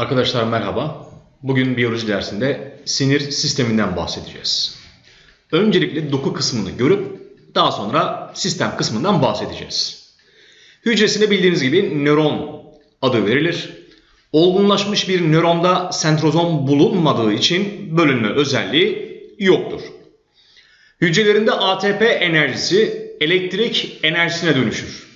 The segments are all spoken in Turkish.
Arkadaşlar merhaba. Bugün biyoloji dersinde sinir sisteminden bahsedeceğiz. Öncelikle doku kısmını görüp daha sonra sistem kısmından bahsedeceğiz. Hücresine bildiğiniz gibi nöron adı verilir. Olgunlaşmış bir nöronda sentrozom bulunmadığı için bölünme özelliği yoktur. Hücrelerinde ATP enerjisi elektrik enerjisine dönüşür.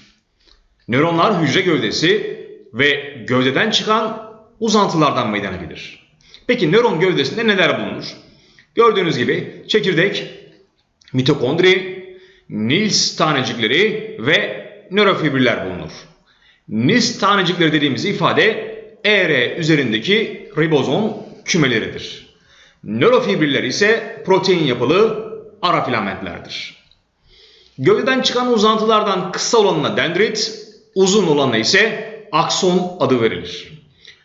Nöronlar hücre gövdesi ve gövdeden çıkan uzantılardan meydana gelir. Peki nöron gövdesinde neler bulunur? Gördüğünüz gibi çekirdek, mitokondri, Nils tanecikleri ve nörofibriller bulunur. Nils tanecikleri dediğimiz ifade ER üzerindeki ribozom kümeleridir. Nörofibriller ise protein yapılı ara filamentlerdir. Gövdeden çıkan uzantılardan kısa olanına dendrit, uzun olanına ise akson adı verilir.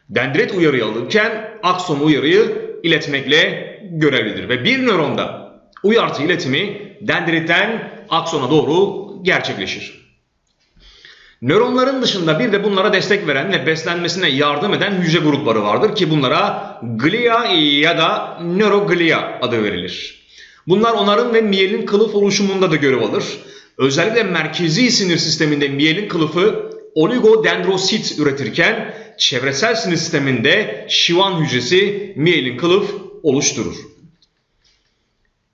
Dendrit uyarıyı alırken akson uyarıyı iletmekle görevlidir ve bir nöronda uyartı iletimi dendritten aksona doğru gerçekleşir. Nöronların dışında bir de bunlara destek veren ve beslenmesine yardım eden hücre grupları vardır ki bunlara glia ya da nöroglia adı verilir. Bunlar onarım ve miyelin kılıf oluşumunda da görev alır. Özellikle merkezi sinir sisteminde miyelin kılıfı oligodendrosit üretirken çevresel sinir sisteminde şivan hücresi miyelin kılıf oluşturur.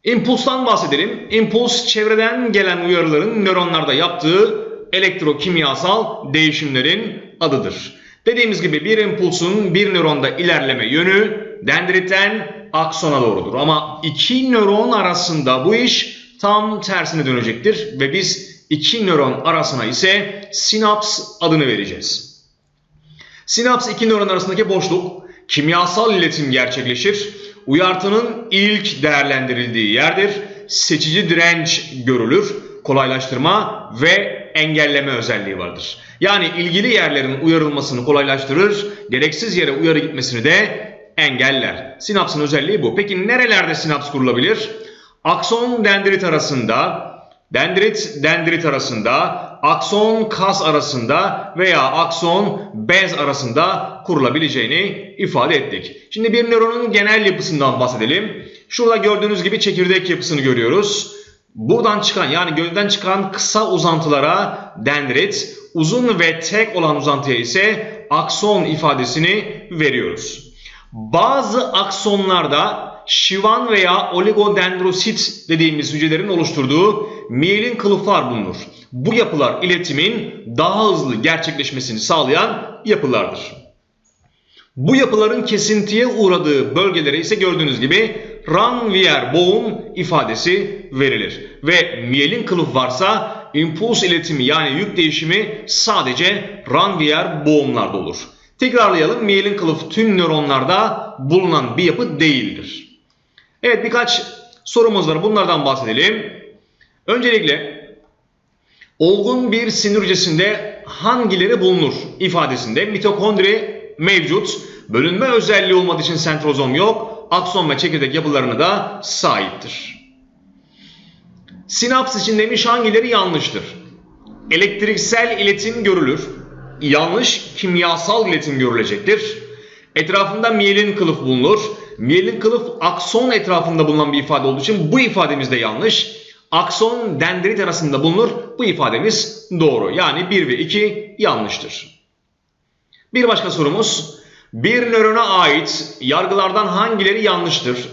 İmpulstan bahsedelim. İmpuls çevreden gelen uyarıların nöronlarda yaptığı elektrokimyasal değişimlerin adıdır. Dediğimiz gibi bir impulsun bir nöronda ilerleme yönü dendritten aksona doğrudur. Ama iki nöron arasında bu iş tam tersine dönecektir ve biz iki nöron arasına ise sinaps adını vereceğiz. Sinaps iki nöron arasındaki boşluk, kimyasal iletim gerçekleşir. Uyartının ilk değerlendirildiği yerdir. Seçici direnç görülür. Kolaylaştırma ve engelleme özelliği vardır. Yani ilgili yerlerin uyarılmasını kolaylaştırır, gereksiz yere uyarı gitmesini de engeller. Sinapsın özelliği bu. Peki nerelerde sinaps kurulabilir? Akson dendrit arasında, dendrit dendrit arasında, akson kas arasında veya akson bez arasında kurulabileceğini ifade ettik. Şimdi bir nöronun genel yapısından bahsedelim. Şurada gördüğünüz gibi çekirdek yapısını görüyoruz. Buradan çıkan yani gövdeden çıkan kısa uzantılara dendrit, uzun ve tek olan uzantıya ise akson ifadesini veriyoruz. Bazı aksonlarda şivan veya oligodendrosit dediğimiz hücrelerin oluşturduğu miyelin kılıflar bulunur. Bu yapılar iletimin daha hızlı gerçekleşmesini sağlayan yapılardır. Bu yapıların kesintiye uğradığı bölgelere ise gördüğünüz gibi Ranvier boğum ifadesi verilir. Ve miyelin kılıf varsa impuls iletimi yani yük değişimi sadece Ranvier boğumlarda olur. Tekrarlayalım miyelin kılıf tüm nöronlarda bulunan bir yapı değildir. Evet birkaç sorumuz var bunlardan bahsedelim. Öncelikle olgun bir sinir hücresinde hangileri bulunur ifadesinde mitokondri mevcut. Bölünme özelliği olmadığı için sentrozom yok. Akson ve çekirdek yapılarına da sahiptir. Sinaps için demiş hangileri yanlıştır? Elektriksel iletim görülür. Yanlış kimyasal iletim görülecektir. Etrafında miyelin kılıf bulunur. Miyelin kılıf akson etrafında bulunan bir ifade olduğu için bu ifademiz de yanlış. Akson dendrit arasında bulunur. Bu ifademiz doğru. Yani 1 ve 2 yanlıştır. Bir başka sorumuz. Bir nörona ait yargılardan hangileri yanlıştır?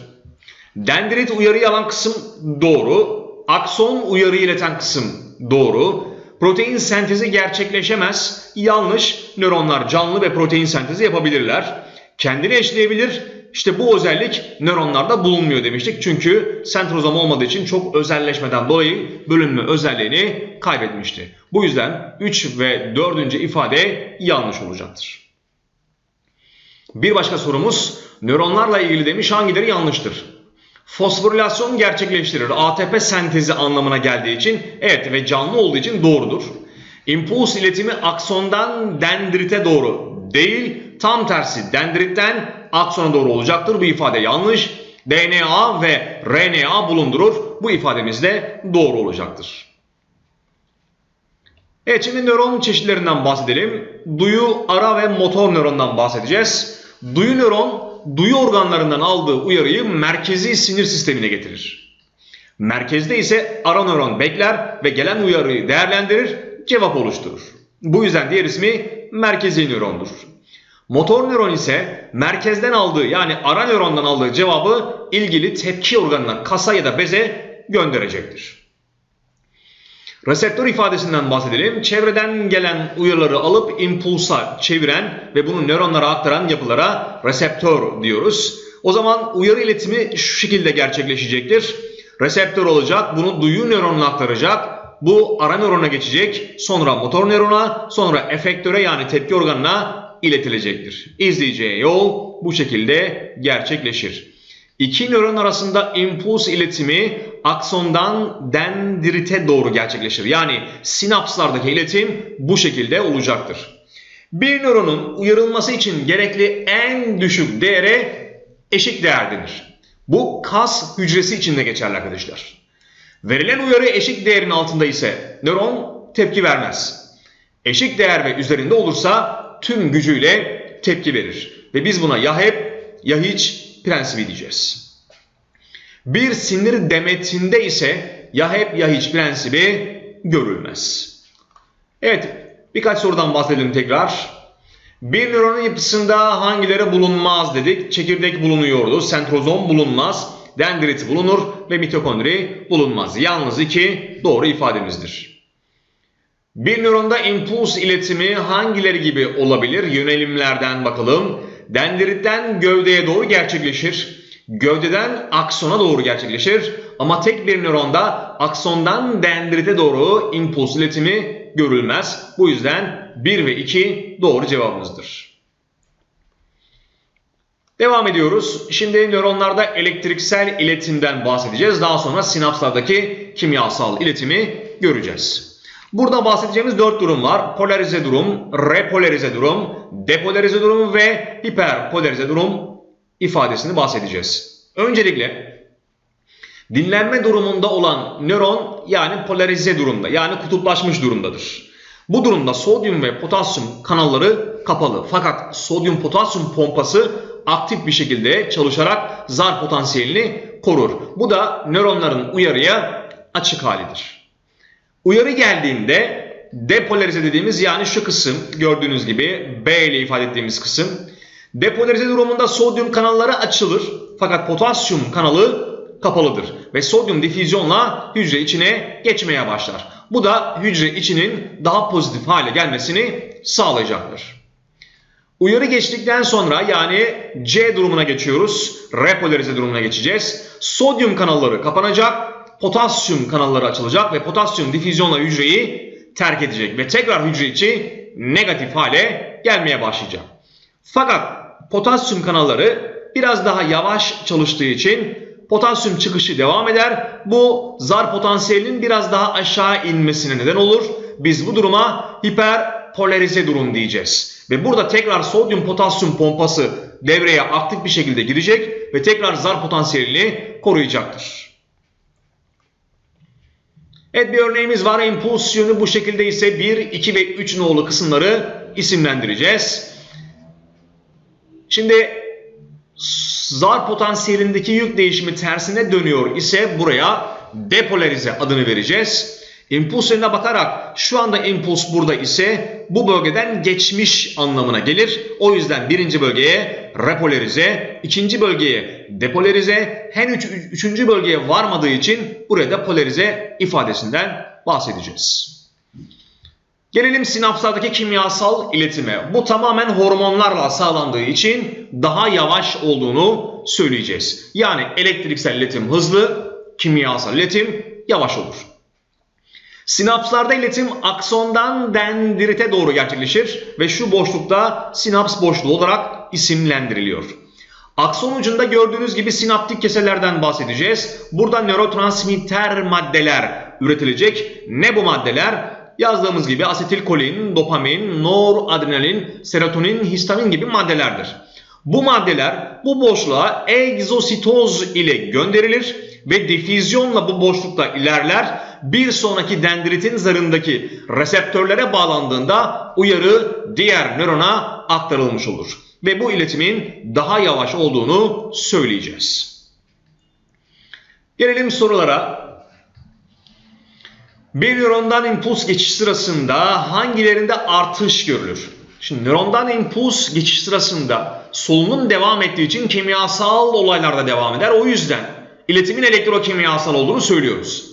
Dendrit uyarıyı alan kısım doğru. Akson uyarı ileten kısım doğru. Protein sentezi gerçekleşemez. Yanlış. Nöronlar canlı ve protein sentezi yapabilirler. Kendini eşleyebilir. İşte bu özellik nöronlarda bulunmuyor demiştik. Çünkü sentrozom olmadığı için çok özelleşmeden dolayı bölünme özelliğini kaybetmişti. Bu yüzden 3 ve 4. ifade yanlış olacaktır. Bir başka sorumuz nöronlarla ilgili demiş hangileri yanlıştır? Fosforilasyon gerçekleştirir. ATP sentezi anlamına geldiği için evet ve canlı olduğu için doğrudur. İmpuls iletimi aksondan dendrite doğru değil tam tersi dendritten aksona doğru olacaktır. Bu ifade yanlış. DNA ve RNA bulundurur. Bu ifademiz de doğru olacaktır. Evet şimdi nöron çeşitlerinden bahsedelim. Duyu, ara ve motor nörondan bahsedeceğiz. Duyu nöron duyu organlarından aldığı uyarıyı merkezi sinir sistemine getirir. Merkezde ise ara nöron bekler ve gelen uyarıyı değerlendirir, cevap oluşturur. Bu yüzden diğer ismi merkezi nörondur. Motor nöron ise merkezden aldığı yani ara nörondan aldığı cevabı ilgili tepki organına, kasa ya da beze gönderecektir. Reseptör ifadesinden bahsedelim. Çevreden gelen uyarıları alıp impulsa çeviren ve bunu nöronlara aktaran yapılara reseptör diyoruz. O zaman uyarı iletimi şu şekilde gerçekleşecektir. Reseptör olacak, bunu duyu nöronuna aktaracak. Bu ara nörona geçecek, sonra motor nörona, sonra efektöre yani tepki organına iletilecektir. İzleyeceği yol bu şekilde gerçekleşir. İki nöron arasında impuls iletimi aksondan dendrite doğru gerçekleşir. Yani sinapslardaki iletim bu şekilde olacaktır. Bir nöronun uyarılması için gerekli en düşük değere eşik değer denir. Bu kas hücresi içinde geçerli arkadaşlar. Verilen uyarı eşik değerin altında ise nöron tepki vermez. Eşik değer ve üzerinde olursa tüm gücüyle tepki verir. Ve biz buna ya hep ya hiç prensibi diyeceğiz. Bir sinir demetinde ise ya hep ya hiç prensibi görülmez. Evet birkaç sorudan bahsedelim tekrar. Bir nöronun yapısında hangileri bulunmaz dedik. Çekirdek bulunuyordu, sentrozom bulunmaz, dendrit bulunur ve mitokondri bulunmaz. Yalnız iki doğru ifademizdir. Bir nöronda impuls iletimi hangileri gibi olabilir? Yönelimlerden bakalım. Dendritten gövdeye doğru gerçekleşir. Gövdeden aksona doğru gerçekleşir. Ama tek bir nöronda aksondan dendrite doğru impuls iletimi görülmez. Bu yüzden 1 ve 2 doğru cevabımızdır. Devam ediyoruz. Şimdi nöronlarda elektriksel iletimden bahsedeceğiz. Daha sonra sinapslardaki kimyasal iletimi göreceğiz. Burada bahsedeceğimiz dört durum var. Polarize durum, repolarize durum, depolarize durum ve hiperpolarize durum ifadesini bahsedeceğiz. Öncelikle dinlenme durumunda olan nöron yani polarize durumda yani kutuplaşmış durumdadır. Bu durumda sodyum ve potasyum kanalları kapalı fakat sodyum potasyum pompası aktif bir şekilde çalışarak zar potansiyelini korur. Bu da nöronların uyarıya açık halidir. Uyarı geldiğinde depolarize dediğimiz yani şu kısım gördüğünüz gibi B ile ifade ettiğimiz kısım. Depolarize durumunda sodyum kanalları açılır fakat potasyum kanalı kapalıdır ve sodyum difüzyonla hücre içine geçmeye başlar. Bu da hücre içinin daha pozitif hale gelmesini sağlayacaktır. Uyarı geçtikten sonra yani C durumuna geçiyoruz. Repolarize durumuna geçeceğiz. Sodyum kanalları kapanacak potasyum kanalları açılacak ve potasyum difüzyonla hücreyi terk edecek ve tekrar hücre içi negatif hale gelmeye başlayacak. Fakat potasyum kanalları biraz daha yavaş çalıştığı için potasyum çıkışı devam eder. Bu zar potansiyelinin biraz daha aşağı inmesine neden olur. Biz bu duruma hiperpolarize durum diyeceğiz. Ve burada tekrar sodyum potasyum pompası devreye aktif bir şekilde girecek ve tekrar zar potansiyelini koruyacaktır. Evet bir örneğimiz var. İmpuls yönü bu şekilde ise 1, 2 ve 3 nolu kısımları isimlendireceğiz. Şimdi zar potansiyelindeki yük değişimi tersine dönüyor ise buraya depolarize adını vereceğiz. İmpuls yönüne bakarak şu anda impuls burada ise bu bölgeden geçmiş anlamına gelir. O yüzden birinci bölgeye repolarize, ikinci bölgeye depolarize, henüz üçüncü bölgeye varmadığı için burada polarize ifadesinden bahsedeceğiz. Gelelim sinapslardaki kimyasal iletime. Bu tamamen hormonlarla sağlandığı için daha yavaş olduğunu söyleyeceğiz. Yani elektriksel iletim hızlı, kimyasal iletim yavaş olur. Sinapslarda iletim aksondan dendrite doğru gerçekleşir ve şu boşlukta sinaps boşluğu olarak isimlendiriliyor. Akson ucunda gördüğünüz gibi sinaptik keselerden bahsedeceğiz. Burada nörotransmitter maddeler üretilecek. Ne bu maddeler? Yazdığımız gibi asetilkolin, dopamin, noradrenalin, serotonin, histamin gibi maddelerdir. Bu maddeler bu boşluğa egzositoz ile gönderilir ve difüzyonla bu boşlukta ilerler. Bir sonraki dendritin zarındaki reseptörlere bağlandığında uyarı diğer nörona aktarılmış olur. Ve bu iletimin daha yavaş olduğunu söyleyeceğiz. Gelelim sorulara. Bir nörondan impuls geçiş sırasında hangilerinde artış görülür? Şimdi nörondan impuls geçiş sırasında solunum devam ettiği için kimyasal olaylar da devam eder. O yüzden iletimin elektrokimyasal olduğunu söylüyoruz.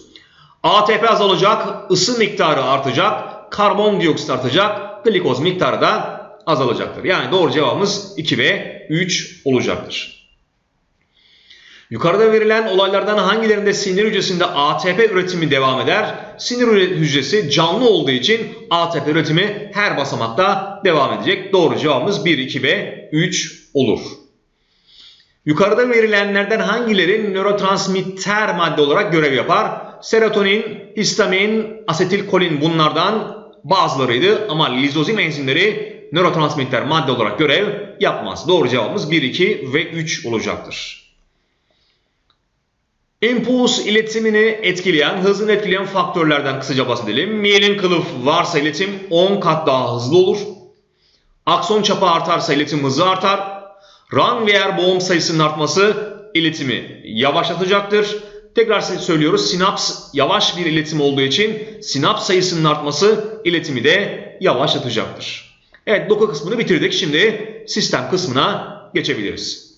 ATP azalacak, ısı miktarı artacak, karbondioksit artacak, glikoz miktarı da azalacaktır. Yani doğru cevabımız 2 ve 3 olacaktır. Yukarıda verilen olaylardan hangilerinde sinir hücresinde ATP üretimi devam eder? Sinir hücresi canlı olduğu için ATP üretimi her basamakta devam edecek. Doğru cevabımız 1, 2 ve 3 olur. Yukarıda verilenlerden hangileri nörotransmitter madde olarak görev yapar? Serotonin, histamin, asetilkolin bunlardan bazılarıydı ama lizozim enzimleri nörotransmitter madde olarak görev yapmaz. Doğru cevabımız 1, 2 ve 3 olacaktır. İmpuls iletimini etkileyen, hızını etkileyen faktörlerden kısaca bahsedelim. Miyelin kılıf varsa iletim 10 kat daha hızlı olur. Akson çapı artarsa iletim hızı artar. Ranvier boğum sayısının artması iletimi yavaşlatacaktır. Tekrar söylüyoruz sinaps yavaş bir iletim olduğu için sinaps sayısının artması iletimi de yavaşlatacaktır. Evet doku kısmını bitirdik. Şimdi sistem kısmına geçebiliriz.